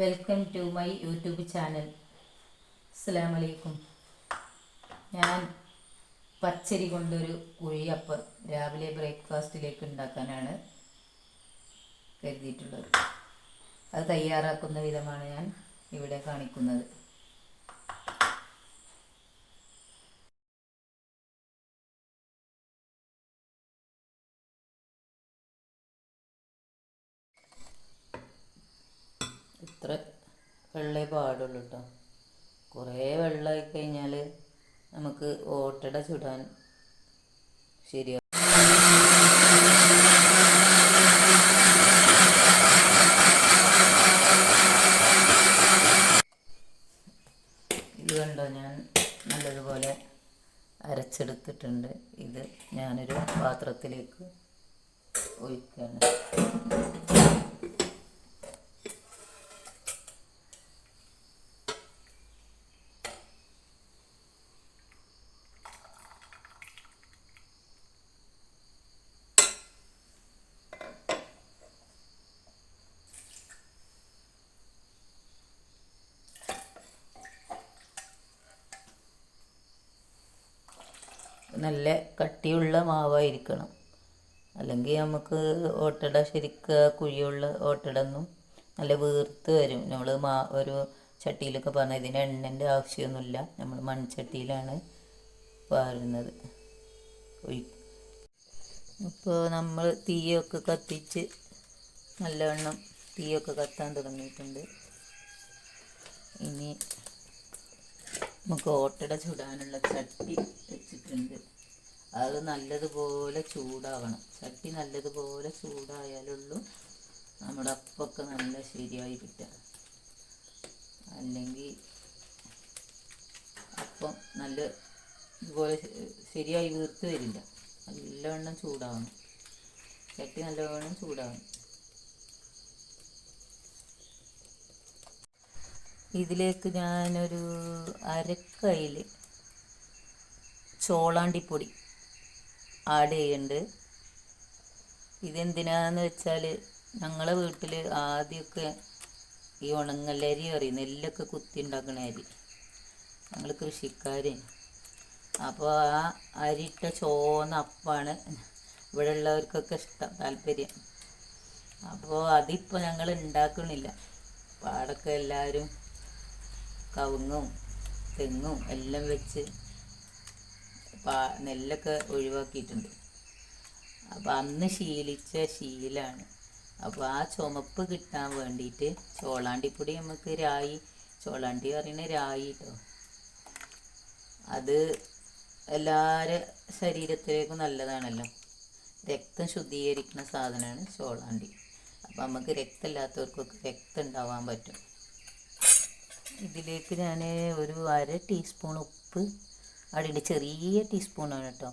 Welcome to my YouTube channel അസ്സാം വലൈക്കും ഞാൻ പച്ചരി കൊണ്ടൊരു കുഴിയപ്പം രാവിലെ ബ്രേക്ക്ഫാസ്റ്റിലേക്ക് ഉണ്ടാക്കാനാണ് കരുതിയിട്ടുള്ളത്. അത് തയ്യാറാക്കുന്ന വിധമാണ് ഞാൻ ഇവിടെ കാണിക്കുന്നത്. ഇത്ര വെള്ളമേ പാടുള്ളൂ കേട്ടോ കുറേ വെള്ളമായി കഴിഞ്ഞാൽ നമുക്ക് ഓട്ടട ചുടാൻ ശരിയാവും ഇത് കണ്ടോ? ഞാൻ നല്ലതുപോലെ അരച്ചെടുത്തിട്ടുണ്ട്. ഇത് ഞാനൊരു പാത്രത്തിലേക്ക് ഒഴിക്കുകയാണ് നല്ല കട്ടിയുള്ള മാവായിരിക്കണം. അല്ലെങ്കിൽ നമുക്ക് ഓട്ടട ശരിക്ക് കുഴിയുള്ള ഓട്ടട ഒന്നും നല്ല വീർത്ത് വരും. നമ്മൾ മാ ഒരു ചട്ടിയിലൊക്കെ പറഞ്ഞാൽ ഇതിന് എണ്ണന്റെ ആവശ്യമൊന്നുമില്ല. നമ്മൾ മൺചട്ടിയിലാണ് പാരുന്നത് ഇപ്പോൾ നമ്മൾ തീയൊക്കെ കത്തിച്ച് നല്ലവണ്ണം തീയൊക്കെ കത്താൻ തുടങ്ങിയിട്ടുണ്ട്. ഇനി നമുക്ക് ഓട്ടട ചൂടാനുള്ള ചട്ടി വെച്ചിട്ടുണ്ട്. അത് നല്ലതുപോലെ ചൂടാവണം. ചട്ടി നല്ലതുപോലെ ചൂടായാലുള്ളൂ നമ്മുടെ അപ്പൊക്കെ നല്ല ശരിയായി കിട്ടുക. അല്ലെങ്കിൽ അപ്പം നല്ല ഇതുപോലെ ശരിയായി വീർത്ത് വരില്ല. നല്ലവണ്ണം ചൂടാവണം. ചട്ടി നല്ലവണ്ണം ചൂടാവണം. ഇതിലേക്ക് ഞാനൊരു അരക്കയിൽ ചോളാണ്ടിപ്പൊടി ആഡ് ചെയ്യുന്നുണ്ട് ഇതെന്തിനാന്ന് വെച്ചാൽ ഞങ്ങളെ വീട്ടിൽ ആദ്യമൊക്കെ ഈ ഉണങ്ങല്ലരി അറിയും നെല്ലൊക്കെ കുത്തി ഉണ്ടാക്കണ അരി. ഞങ്ങൾ കൃഷിക്കാർ അപ്പോൾ ആ അരിട്ട ചോന്ന അപ്പാണ് ഇവിടെ ഉള്ളവർക്കൊക്കെ ഇഷ്ടം താല്പര്യം. അപ്പോൾ അതിപ്പോൾ ഞങ്ങൾ ഉണ്ടാക്കണില്ല പാടൊക്കെ എല്ലാവരും കവുങ്ങും തെങ്ങും എല്ലാം വെച്ച് പാ നെല്ലൊക്കെ ഒഴിവാക്കിയിട്ടുണ്ട്. അപ്പോൾ അന്ന് ശീലിച്ച ശീലാണ്. അപ്പോൾ ആ ചുമപ്പ് കിട്ടാൻ വേണ്ടിയിട്ട് ചോളാണ്ടിപ്പൊടി നമുക്ക് രായി ചോളാണ്ടി പറയുന്ന രായി കേട്ടോ അത് എല്ലാവരുടെ ശരീരത്തിലേക്കും നല്ലതാണല്ലോ. രക്തം ശുദ്ധീകരിക്കുന്ന സാധനമാണ് ചോളാണ്ടി. അപ്പം നമുക്ക് രക്തമില്ലാത്തവർക്കൊക്കെ രക്തം ഉണ്ടാവാൻ പറ്റും. ഇതിലേക്ക് ഞാൻ ഒരു അര ടീസ്പൂൺ ഉപ്പ് അടിയുടെ ചെറിയ ടീസ്പൂണാണ് കേട്ടോ.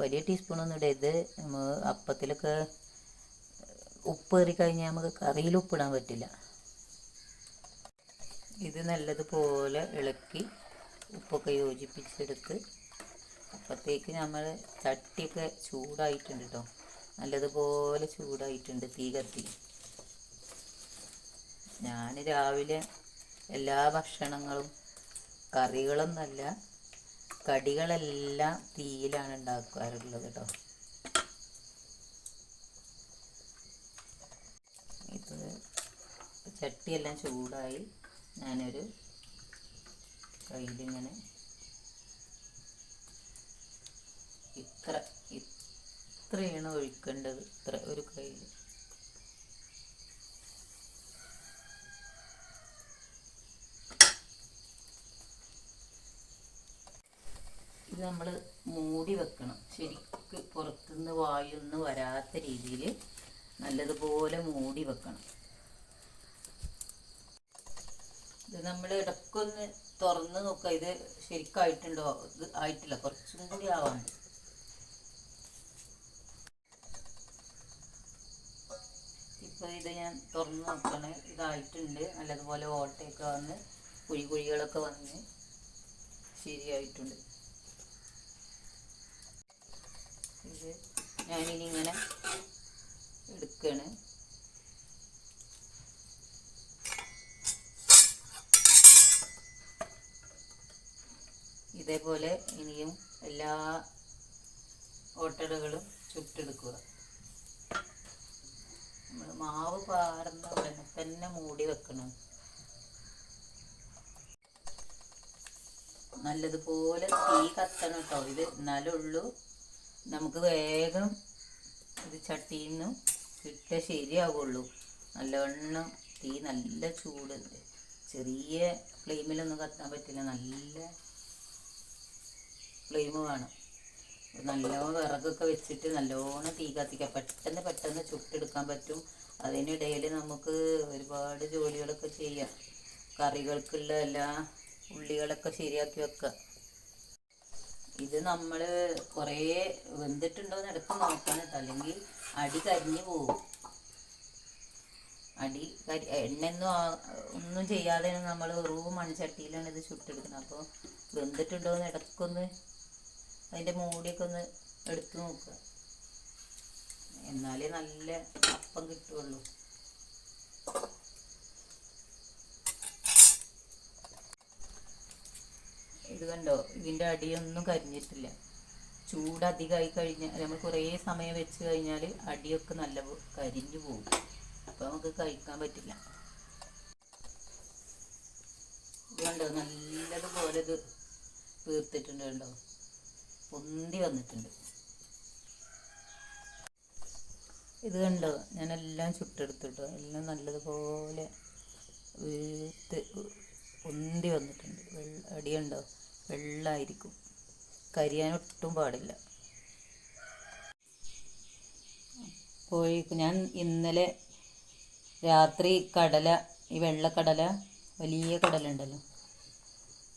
വലിയ ടീസ്പൂണൊന്നും ഇടരുത് നമ്മൾ അപ്പത്തിലൊക്കെ ഉപ്പ് കയറി കഴിഞ്ഞാൽ നമുക്ക് കറിയിൽ ഉപ്പിടാൻ പറ്റില്ല. ഇത് നല്ലതുപോലെ ഇളക്കി ഉപ്പൊക്കെ യോജിപ്പിച്ചെടുത്ത് അപ്പത്തേക്ക് നമ്മൾ ചട്ടിയൊക്കെ ചൂടായിട്ടുണ്ട് കേട്ടോ. നല്ലതുപോലെ ചൂടായിട്ടുണ്ട് തീ കത്തി. ഞാൻ രാവിലെ എല്ലാ ഭക്ഷണങ്ങളും. കറികളൊന്നല്ല കടികളെല്ലാം തീയിലാണ് ഉണ്ടാക്കാറുള്ളത് കേട്ടോ ഇത് ചട്ടിയെല്ലാം ചൂടായി ഞാനൊരു കയ്യിലിങ്ങനെ ഇത്ര ഇത്രയാണ് ഒഴിക്കേണ്ടത്. ഇത്ര ഒരു കയ്യിൽ ഇത് നമ്മൾ മൂടി വെക്കണം. ശരിക്ക് പുറത്തുനിന്ന് വായൊന്നും വരാത്ത രീതിയിൽ നല്ലതുപോലെ മൂടി വെക്കണം. ഇത് നമ്മൾ ഇടയ്ക്കൊന്ന് തുറന്ന് നോക്കുക. ഇത് ശരിക്കായിട്ടുണ്ടോ? ഇത് ആയിട്ടില്ല. കുറച്ചും കൂടി ആവാണ്ട് ഇപ്പോൾ ഇത് ഞാൻ തുറന്ന് നോക്കണേ. ഇതായിട്ടുണ്ട്. നല്ലതുപോലെ ഓട്ടയൊക്കെ വന്ന് കുഴി കുഴികളൊക്കെ വന്ന് ശരിയായിട്ടുണ്ട്. ഇത് ഞാനിനി ഇങ്ങനെ എടുക്കുകയാണ് ഇതേപോലെ ഇനിയും എല്ലാ ഓട്ടടകളും ചുട്ടെടുക്കുക. നമ്മൾ മാവ് പാർന്ന ഉടനെ തന്നെ മൂടി വെക്കണം. നല്ലതുപോലെ തീ കത്തണം കേട്ടോ. ഇത് എന്നാലുള്ളൂ നമുക്ക് വേഗം ഇത് ചട്ടിയിൽ നിന്ന് ഇട്ട ശരിയാവുള്ളൂ. നല്ലവണ്ണം തീ നല്ല ചൂട്. ചെറിയ ഫ്ലെയിമിലൊന്നും കത്താൻ പറ്റില്ല. നല്ല ഫ്ലെയിം വേണം. നല്ലോണം വിറകൊക്കെ വെച്ചിട്ട് നല്ലോണം തീ കത്തിക്കാം. പെട്ടെന്ന് പെട്ടെന്ന് ചുട്ടെടുക്കാൻ പറ്റും. അതിനിടയിൽ നമുക്ക് ഒരുപാട് ജോലികളൊക്കെ ചെയ്യാം. കറികൾക്കുള്ള എല്ലാ ഉള്ളികളൊക്കെ ശരിയാക്കി വെക്കുക ഇത് നമ്മൾ കുറേ വെന്തിട്ടുണ്ടോയെന്ന് ഇടയ്ക്ക് കേട്ടോ അല്ലെങ്കിൽ അടി കരിഞ്ഞു പോകും അടി കരി എണ്ണയൊന്നും ഒന്നും ചെയ്യാതെ നമ്മൾ വെറും മൺചട്ടിയിലാണ് ഇത് ചുട്ടെടുക്കുന്നത്. അപ്പോൾ വെന്തിട്ടുണ്ടോ എന്ന് ഇടയ്ക്കൊന്ന് അതിന്റെ മൂടിയൊക്കെ ഒന്ന് എടുത്ത് നോക്കുക. എന്നാലേ നല്ല അപ്പം കിട്ടുള്ളൂ. ഇത് കണ്ടോ? ഇതിന്റെ അടിയൊന്നും കരിഞ്ഞിട്ടില്ല. ചൂട് അധികമായി കഴിഞ്ഞാൽ നമ്മൾ കുറേ സമയം വെച്ച് കഴിഞ്ഞാൽ അടിയൊക്കെ നല്ല കരിഞ്ഞു പോകും. അപ്പോൾ നമുക്ക് കഴിക്കാൻ പറ്റില്ല. ഇത് കണ്ടോ? നല്ലതുപോലെ ഇത് വീർത്തിട്ടുണ്ട് കണ്ടോ? പൊന്തി വന്നിട്ടുണ്ട്. ഇത് കണ്ടോ? ഞാനെല്ലാം ചുട്ടെടുത്തിട്ടോ. എല്ലാം നല്ലതുപോലെ വീർത്ത് പൊന്തി വന്നിട്ടുണ്ട്. അടിയുണ്ടോ വെള്ളമായിരിക്കും കരിയാൻ ഒട്ടും പാടില്ല. കോഴി ഞാൻ ഇന്നലെ രാത്രി കടല ഈ വെള്ളക്കടല വലിയ കടല ഉണ്ടല്ലോ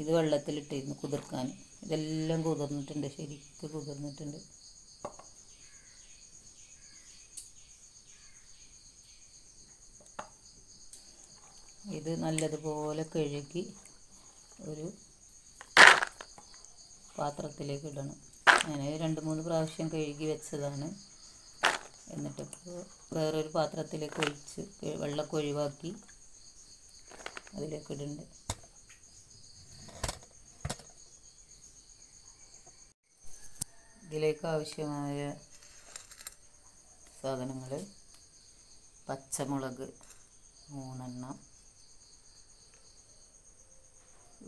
ഇത് വെള്ളത്തിലിട്ടിരുന്നു കുതിർക്കാൻ. ഇതെല്ലാം കുതിർന്നിട്ടുണ്ട് ശരിക്കും കുതിർന്നിട്ടുണ്ട്. ഇത് നല്ലതുപോലെ കഴുകി ഒരു പാത്രത്തിലേക്ക് ഇടണം. ഞാൻ രണ്ട് മൂന്ന് പ്രാവശ്യം കഴുകി വെച്ചതാണ്. എന്നിട്ടിപ്പോൾ വേറൊരു പാത്രത്തിലേക്ക് ഒഴിച്ച് വെള്ളമൊക്കെ ഒഴിവാക്കി അതിലേക്ക് ഇടുന്നുണ്ട് ഇതിലേക്ക് ആവശ്യമായ സാധനങ്ങൾ പച്ചമുളക് മൂന്നെണ്ണം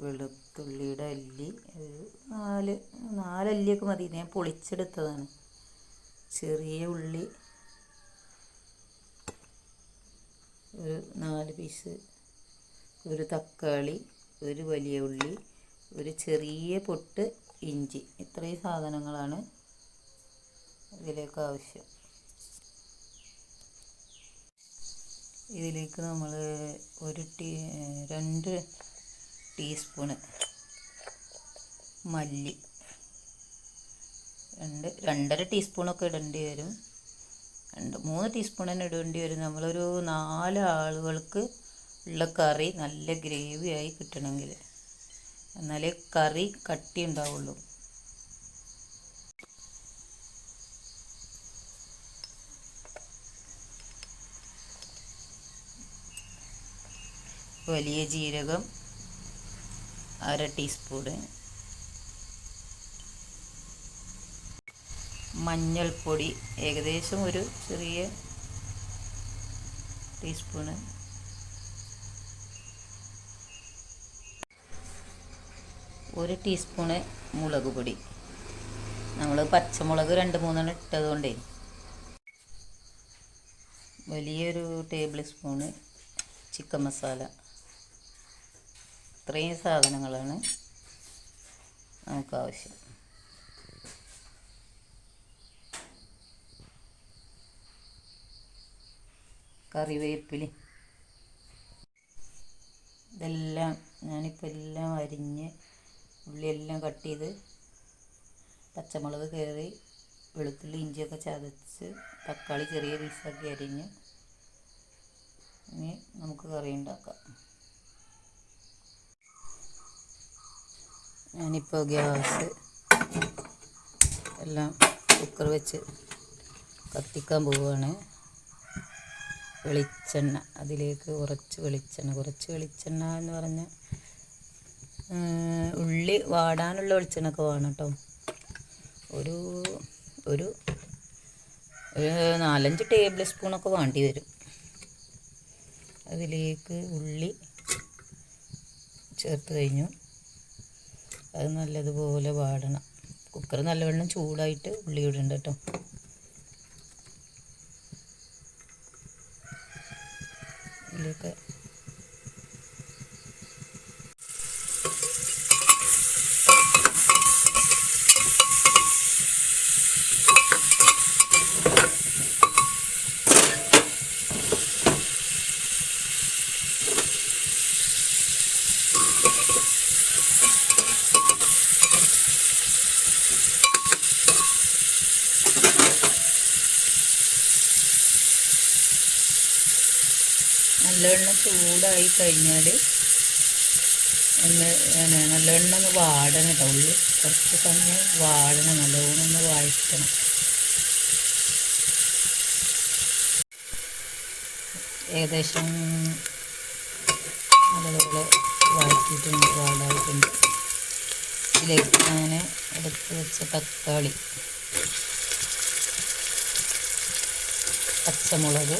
വെളുത്തുള്ളിയുടെ അല്ലി ഒരു നാല് നാലല്ലിയൊക്കെ മതി. ഞാൻ പൊളിച്ചെടുത്തതാണ്. ചെറിയ ഉള്ളി ഒരു നാല് പീസ് ഒരു തക്കാളി ഒരു വലിയ ഉള്ളി ഒരു ചെറിയ പൊട്ട് ഇഞ്ചി. ഇത്രയും സാധനങ്ങളാണ് ഇതിലേക്ക് ആവശ്യം. ഇതിലേക്ക് നമ്മൾ ഒരു ടീ രണ്ട് ടീസ്പൂണ്. മല്ലി. രണ്ട് രണ്ടര ടീസ്പൂണൊക്കെ ഇടേണ്ടി വരും. രണ്ട് മൂന്ന് ടീസ്പൂൺ തന്നെ ഇടേണ്ടി വരും. നമ്മളൊരു നാല് ആളുകൾക്ക് ഉള്ള കറി നല്ല ഗ്രേവി ആയി കിട്ടണമെങ്കിൽ. എന്നാലേ കറി കട്ടി ഉണ്ടാവുള്ളൂ. വലിയ ജീരകം അര ടീസ്പൂണ്. മഞ്ഞൾപ്പൊടി ഏകദേശം ഒരു ചെറിയ ടീസ്പൂണ്. ഒരു ടീസ്പൂണ് മുളക് പൊടി. നമ്മൾ പച്ചമുളക് രണ്ട് മൂന്നെണ്ണം ഇട്ടതുകൊണ്ടേ വലിയൊരു ടേബിൾ സ്പൂണ് ചിക്കൻ മസാല. ഇത്രയും സാധനങ്ങളാണ് നമുക്ക് ആവശ്യം കറിവേപ്പില. ഇതെല്ലാം ഞാനിപ്പോൾ എല്ലാം അരിഞ്ഞ് ഉള്ളിയെല്ലാം കട്ട് ചെയ്ത് പച്ചമുളക് കയറി വെളുത്തുള്ളി ഇഞ്ചിയൊക്കെ ചതച്ച് തക്കാളി ചെറിയ പീസാക്കി അരിഞ്ഞ് ഇനി നമുക്ക് കറി ഉണ്ടാക്കാം. ഞാനിപ്പോൾ ഗ്യാസ് എല്ലാം കുക്കർ വെച്ച് കത്തിക്കാൻ പോവുകയാണ് വെളിച്ചെണ്ണ അതിലേക്ക് കുറച്ച് വെളിച്ചെണ്ണ കുറച്ച് വെളിച്ചെണ്ണ എന്ന് പറഞ്ഞാൽ ഉള്ളി വാടാനുള്ള വെളിച്ചെണ്ണൊക്കെ വേണം കേട്ടോ ഒരു ഒരു ഒരു നാലഞ്ച് ടേബിൾ സ്പൂണൊക്കെ വേണ്ടി വരും. അതിലേക്ക് ഉള്ളി ചേർത്ത് കഴിഞ്ഞു. അത് നല്ലതുപോലെ വാടണം. കുക്കർ നല്ലവണ്ണം ചൂടായിട്ട് ഉള്ളി ഇടണ്ട കേട്ടോ ഇതിലേക്ക് നല്ലവണ്ണം ചൂടായി കഴിഞ്ഞാൽ ഒന്ന് നല്ലെണ്ണ ഒന്ന് വാടണം കേട്ടോ ഉള്ളി. കുറച്ച് സമയം വാടണം നല്ലോണം ഒന്ന് വായിക്കണം ഏകദേശം നല്ലതുപോലെ വഴറ്റിയിട്ടുണ്ട് വാടായിട്ടുണ്ട്. ഇതിലേക്ക് ഞാൻ എടുത്ത് വെച്ച തക്കാളി പച്ചമുളക്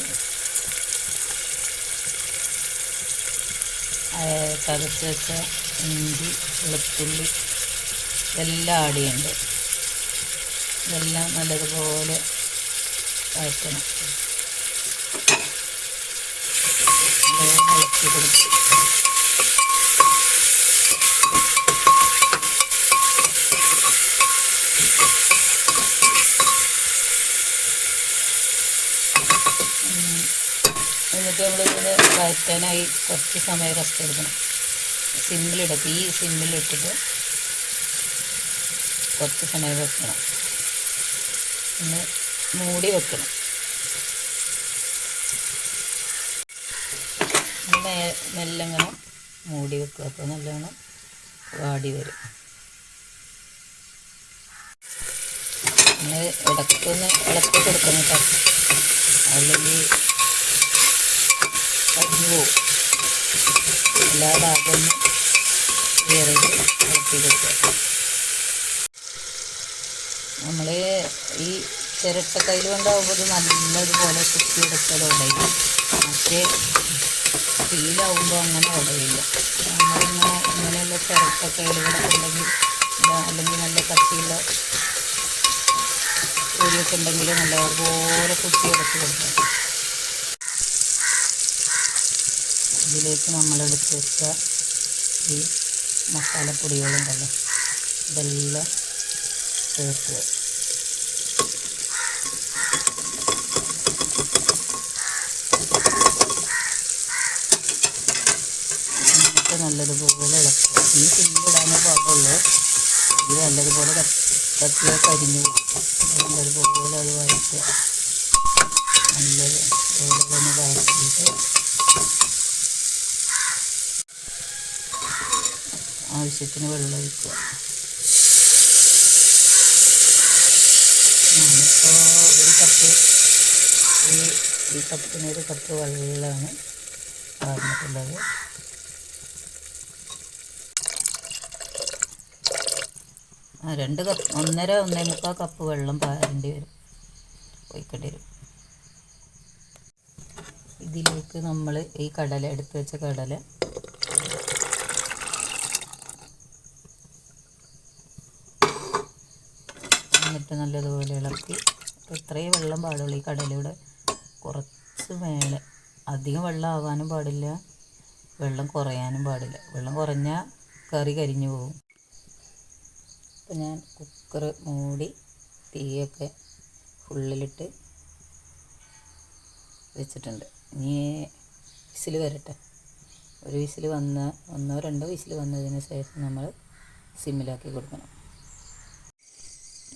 ചതച്ച് ഇഞ്ചി വെളുത്തുള്ളി എല്ലാം ആഡ് ചെയ്യണ്ട് ഇതെല്ലാം നല്ലതുപോലെ വഴറ്റണം. എന്നിട്ട് നമ്മളിതിന് വഴറ്റാനായി കുറച്ച് സമയം റെസ്റ്റ് എടുക്കണം. സിമ്പിളിടും തീ സിമ്മിലിട്ടിട്ട് കുറച്ച് സമയം വെക്കണം ഒന്ന് മൂടി വെക്കണം. മെല്ലങ്ങനെ മൂടി വെക്കുക. അപ്പോൾ നല്ലോണം വാടി വരും. ഇടക്കൊന്ന് ഇളക്കി കൊടുക്കണം കേട്ടോ. അല്ലെങ്കിൽ കരിഞ്ഞു പോകും എല്ലാ ഭാഗവും വേറിട്ട് ഇളക്കി കൊടുക്കുക നമ്മൾ ഈ ചിരട്ടക്കയിൽ കൊണ്ടാകുമ്പോൾ ഇത് നല്ലതുപോലെ കുത്തി എടുക്കൽ ഉടയും മറ്റേ സ്റ്റീലാവുമ്പോൾ അങ്ങനെ ഉടയില്ല. നമ്മളിങ്ങനെ ഇങ്ങനെയുള്ള ചിരട്ടക്കയിലുകളൊക്കെ ഉണ്ടെങ്കിൽ അല്ലെങ്കിൽ നല്ല കട്ടിയുള്ള പൊരിയൊക്കെ ഉണ്ടെങ്കിൽ നല്ലതുപോലെ കുത്തി എടുത്ത് കൊടുക്കാം ഇതിലേക്ക് നമ്മളെടുത്ത് വെച്ച ഈ മസാലപ്പൊടികളുണ്ടല്ലോ ഇതെല്ലാം ചേർക്കുക എന്നിട്ട് നല്ലതുപോലെ ഇളക്കുക ഈ സിമ്പിടാനേ പാടുള്ളൂ ഇത് നല്ലതുപോലെ കത്തിയ കരിഞ്ഞു പോകും നല്ലതുപോലെ അത് വഴറ്റുക നല്ലത് അതുപോലെ തന്നെ വഴറ്റിയിട്ട് ആവശ്യത്തിന് വെള്ളം ഒഴിക്കുക. ഞാനിപ്പോൾ ഒരു കപ്പ് ഈ ഈ കപ്പിന് ഒരു കപ്പ് വെള്ളമാണ് പറഞ്ഞിട്ടുള്ളത് ആ രണ്ട് കപ്പ് ഒന്നര ഒന്നേ മുക്കാൽ കപ്പ് വെള്ളം പാരേണ്ടി വരും. ഒഴിക്കേണ്ടി വരും. ഇതിലേക്ക് നമ്മൾ ഈ കടല എടുത്ത് വെച്ച കടല എന്നിട്ട് നല്ലതുപോലെ ഇളക്കി. ഇത്രയും വെള്ളം പാടുള്ളൂ. ഈ കടലയുടെ കുറച്ച് മേലെ. അധികം വെള്ളം ആവാനും പാടില്ല. വെള്ളം കുറയാനും പാടില്ല. വെള്ളം കുറഞ്ഞാൽ കറി കരിഞ്ഞു പോകും. അപ്പോൾ ഞാൻ കുക്കർ മൂടി തീയൊക്കെ ഫുള്ളിലിട്ട് വെച്ചിട്ടുണ്ട്. ഇനി വിസിൽ വരട്ടെ. ഒരു വിസിൽ വന്ന ഒന്നോ രണ്ടോ വിസിൽ വന്നതിന് ശേഷം നമ്മൾ സിമ്മിലാക്കി കൊടുക്കണം.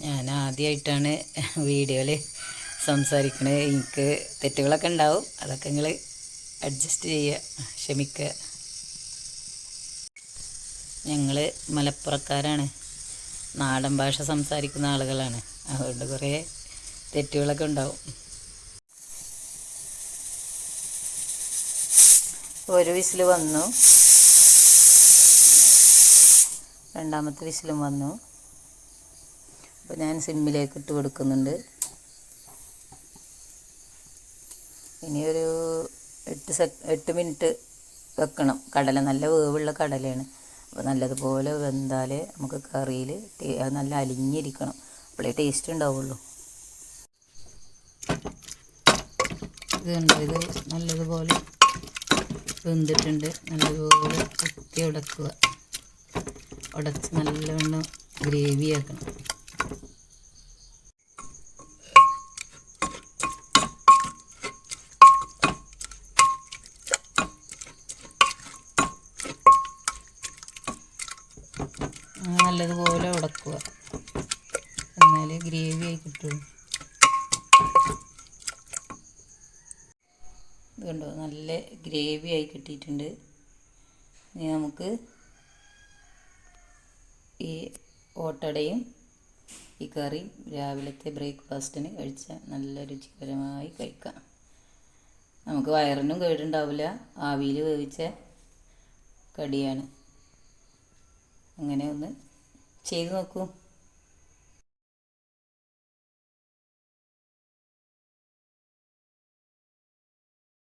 ഞാൻ ആദ്യമായിട്ടാണ് വീഡിയോയിൽ സംസാരിക്കണത് എനിക്ക് തെറ്റുകളൊക്കെ ഉണ്ടാവും. അതൊക്കെ നിങ്ങൾ അഡ്ജസ്റ്റ് ചെയ്യുക ക്ഷമിക്കുക. ഞങ്ങൾ മലപ്പുറക്കാരാണ്. നാടൻ ഭാഷ സംസാരിക്കുന്ന ആളുകളാണ്. അതുകൊണ്ട് കുറേ തെറ്റുകളൊക്കെ ഉണ്ടാവും. ഒരു വിസിൽ വന്നു. രണ്ടാമത്തെ വിസിലും വന്നു. അപ്പോൾ ഞാൻ സിമ്മിലേക്ക് ഇട്ട് കൊടുക്കുന്നുണ്ട്. ഇനി ഒരു എട്ട് സെ എട്ട് മിനിറ്റ് വെക്കണം. കടല നല്ല വേവുള്ള കടലയാണ്. അപ്പോൾ നല്ലതുപോലെ വെന്താൽ നമുക്ക് കറിയിൽ നല്ല അലിഞ്ഞിരിക്കണം. അപ്പോഴേ ടേസ്റ്റ് ഉണ്ടാവുള്ളൂ. ഇത് ഇത് നല്ലതുപോലെ വെന്തിട്ടുണ്ട്. നല്ലതുപോലെ കുത്തി ഉടക്കുക. ഉടച്ച് നല്ലവണ്ണം ഗ്രേവി ഇത് കണ്ടോ? നല്ല ഗ്രേവി ആയി കിട്ടിയിട്ടുണ്ട്. ഇനി നമുക്ക് ഈ ഓട്ടടയും ഈ കറിയും രാവിലത്തെ ബ്രേക്ക്ഫാസ്റ്റിന് കഴിച്ചാൽ നല്ല രുചികരമായി കഴിക്കാം. നമുക്ക് വയറിനും കേടുണ്ടാവില്ല. ആവിയിൽ വേവിച്ച കടിയാണ്. അങ്ങനെ ഒന്ന് ചെയ്ത് നോക്കൂ.